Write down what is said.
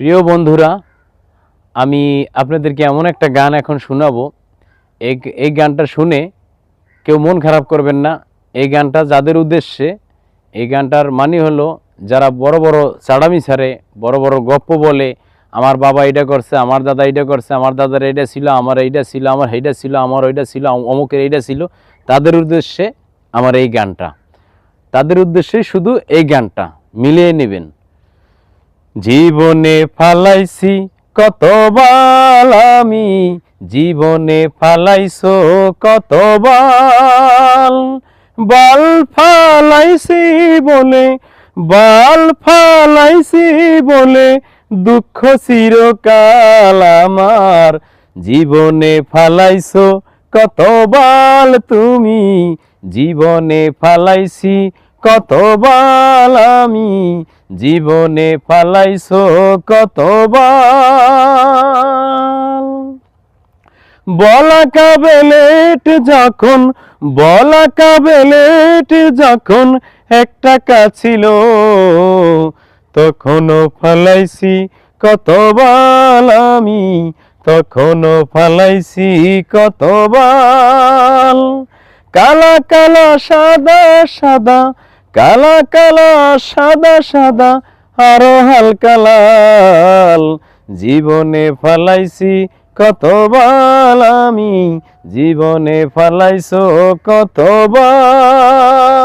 প্রিয় বন্ধুরা, আমি আপনাদেরকে এমন একটা গান এখন শোনাবো। এই এই গানটা শুনে কেউ মন খারাপ করবেন না। এই গানটা যাদের উদ্দেশ্যে, এই গানটার মানে হলো, যারা বড় বড় চাড়ামি ছাড়ে, বড় বড় গপ্প বলে, আমার বাবা এটা করছে, আমার দাদা এটা করছে, আমার দাদার এইটা ছিল, আমার এইটা ছিল, আমার এইটা ছিল, আমার ওইটা ছিল, অমুকের এইটা ছিল, তাদের উদ্দেশ্যে আমার এই গানটা। তাদের উদ্দেশ্যে শুধু এই গানটা, মিলিয়ে নেবেন। জীবনে ফালাইছি, কত আমি। জীবনে ফালাইছো, কত বাল। বাল ফালাইছি বলে, বাল ফালাইছি বলে, দুঃখ চিরকাল আমার। জীবনে ফালাইছো, কত বাল তুমি। জীবনে ফালাইছি কত বাল আমি জীবনে ফালাইছো, কত বাল। বলা কাবেলেট যখন বলা কাবেলেট যখন এক টাকা ছিল, তখনও ফালাইছি, কত বাল আমি তখনও ফালাইছি, কত বাল। কালা কালা, সাদা সাদা কালা কালা, সাদা সাদা, আরও হালকা লাল। জীবনে ফালাইছি, কত বাল আমি। জীবনে ফালাইছো, কত বাল।